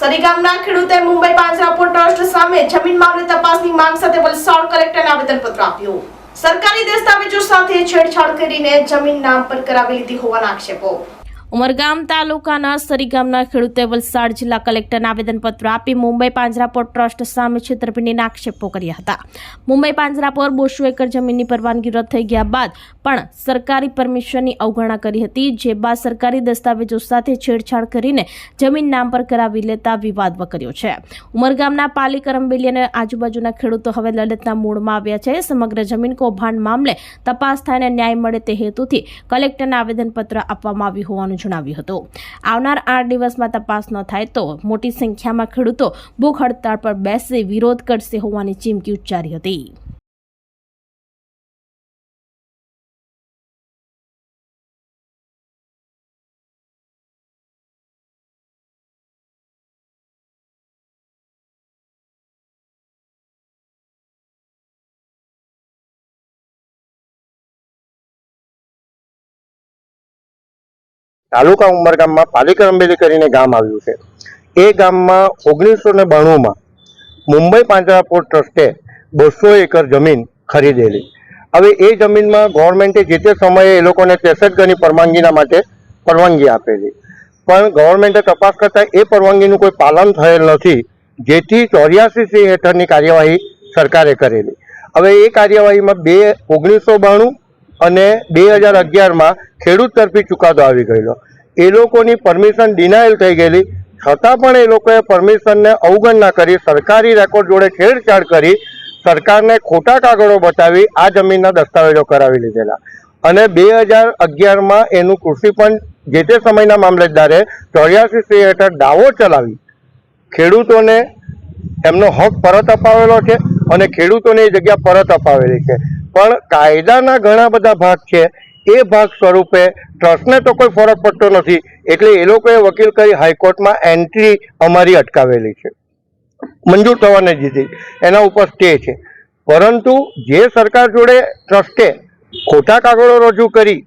સરીગામના ખેડૂતે મુંબઈ પાંજરાપોર ટ્રસ્ટ સામે જમીન મામલે તપાસની માંગ સાથે વલસાડ કલેક્ટરને આવેદનપત્ર આપ્યું. સરકારી દસ્તાવેજો સાથે છેડછાડ કરીને જમીન નામ પર કરાવી લીધી હોવાના આક્ષેપો. ઉમરગામ તાલુકાના સરીગામના ખેડૂતે વલસાડ જિલ્લા કલેક્ટરને આવેદનપત્ર આપી મુંબઈ પાંજરાપોર ટ્રસ્ટ સામે છેતરપિંડીના આક્ષેપો કર્યા હતા. મુંબઈ પાંજરાપોર બોસો એકર જમીનની પરવાનગી રદ થઈ ગયા બાદ પણ સરકારી પરમિશનની અવગણના કરી હતી, જે બાદ સરકારી દસ્તાવેજો સાથે છેડછાડ કરીને જમીન નામ પર કરાવી લેતા વિવાદ વકર્યો છે. ઉમરગામના પાલી કરંબેલી અને આજુબાજુના ખેડૂતો હવે લલિતના મૂળમાં આવ્યા છે. સમગ્ર જમીન કૌભાંડ મામલે તપાસ થાય અને ન્યાય મળે તે હેતુથી કલેક્ટરને આવેદનપત્ર આપવામાં આવ્યું હોવાનું જણાવ્યું હતું. આવનાર આઠ દિવસમાં તપાસ ન થાય તો મોટી સંખ્યામાં ખેડૂતો ભૂખ હડતાળ પર બેસી વિરોધ કરશે હોવાની ચીમકી ઉચ્ચારી હતી. તાલુકા ઉમરગામમાં પાલિકા અંબેલી કરીને ગામ આવ્યું છે. એ ગામમાં ઓગણીસો ને બાણુંમાં મુંબઈ પાંજરાપોર ટ્રસ્ટે બસો એકર જમીન ખરીદેલી. હવે એ જમીનમાં ગવર્મેન્ટે જે તે સમયે એ લોકોને ત્રેસઠ ગણી પરવાનગીના માટે પરવાનગી આપેલી. પણ ગવર્મેન્ટે તપાસ કરતાં એ પરવાનગીનું કોઈ પાલન થયેલ નથી, જેથી ચોર્યાસી સી હેઠળની કાર્યવાહી સરકારે કરેલી. હવે એ કાર્યવાહીમાં બે ઓગણીસો બાણું અને બે હજાર અગિયારમાં ખેડૂત તરફી ચુકાદો આવી ગયેલો. એ લોકોની પરમિશન ડિનાયલ થઈ ગયેલી. છતાં પણ એ લોકોએ પરમિશનને અવગણના કરી, સરકારી રેકોર્ડ જોડે છેડછાડ કરી, સરકારને ખોટા કાગળો બતાવી આ જમીનના દસ્તાવેજો કરાવી લીધેલા. અને બે હજાર અગિયારમાં એનું કૃષિ પણ જે તે સમયના મામલતદારે ચોર્યાસી સી હેઠળ દાવો ચલાવી. ખેડૂતોને એમનો હક પરત અપાવેલો છે અને ખેડૂતોને એ જગ્યા પરત અપાવેલી છે. પણ કાયદાના ઘણા બધા ભાગ છે. એ ભાગ સ્વરૂપે ટ્રસ્ટને તો કોઈ ફરક પડતો નથી. એટલે એ લોકોએ વકીલ કરી હાઈકોર્ટમાં એન્ટ્રી અમારી અટકાવેલી છે. મંજૂર થવાને દીધી એના ઉપર સ્ટે છે. પરંતુ જે સરકાર જોડે ટ્રસ્ટે ખોટા કાગળો રજૂ કરી,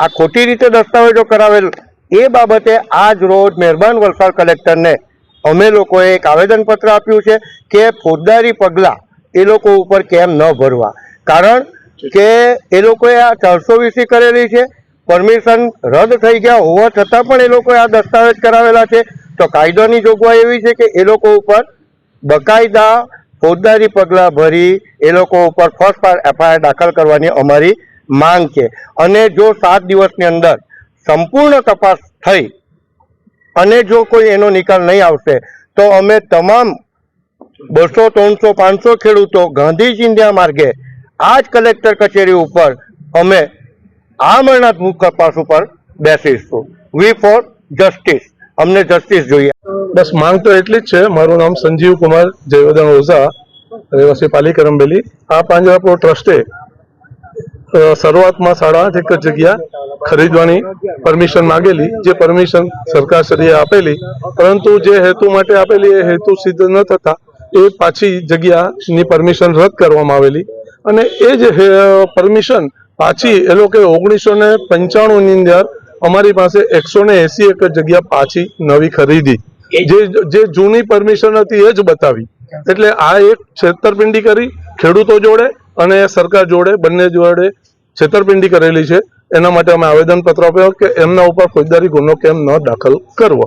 આ ખોટી રીતે દસ્તાવેજો કરાવેલ, એ બાબતે આજ રોજ મહેરબાન વલસાડ કલેક્ટરને અમે લોકોએ એક આવેદનપત્ર આપ્યું છે કે ફોજદારી પગલાં એ લોકો ઉપર કેમ ન ભરવા. કારણ કે એ લોકોએ આ ચારસો વીસી કરેલી છે. પરમિશન રદ થઈ ગયા હોવા છતાં પણ એ લોકોએ આ દસ્તાવેજ કરાવેલા છે. તો કાયદાની જોગવાઈ એવી છે કે એ લોકો ઉપર બકાયદા ફોજદારી પગલાં ભરી એ લોકો ઉપર ફર્સ્ટ એફઆઈઆર દાખલ કરવાની અમારી માંગ છે. અને જો સાત દિવસની અંદર સંપૂર્ણ તપાસ થઈ અને જો કોઈ એનો નિકાલ નહીં આવશે તો અમે તમામ બસો ત્રણસો પાંચસો ખેડૂતો ગાંધી ચિંધ્યા માર્ગે આ જ કલેક્ટર કચેરી ઉપર અમે આમરણાથ ભૂખ કપાસ ઉપર બેસીશું. વી ફોર જસ્ટિસ અમને જસ્ટિસ જોઈએ. બસ, માંગ તો એટલી જ છે. મારું નામ સંજીવ કુમાર જયવર્ધન ઓઝા, રહેવાસી પાલિકા રંબેલી આ પાંજરાપોર ટ્રસ્ટે શરૂઆતમાં સાડા એકર જગ્યા ખરીદવાની પરમિશન માંગેલી, જે પરમિશન સરકારશ્રીએ આપેલી. પરંતુ જે હેતુ માટે આપેલી, એ હેતુ સિદ્ધ ન થતા, એ પાછી જગ્યાની પરમિશન રદ કરવામાં આવેલી. અને એ જ પરમિશન પાછી એ લોકોએ ઓગણીસો ને પંચાણું ની અંદર અમારી પાસે એકસો ને એસી એકર જગ્યા પાછી નવી ખરીદી. જે. જે જૂની પરમિશન હતી એ જ બતાવી. એટલે આ એક છેતરપિંડી કરી ખેડૂતો જોડે અને સરકાર જોડે બંને જોડે છેતરપિંડી કરેલી છે. એના માટે અમે આવેદનપત્ર આપ્યો કે એમના ઉપર ફોજદારી ગુનો કેમ ન દાખલ કરવો.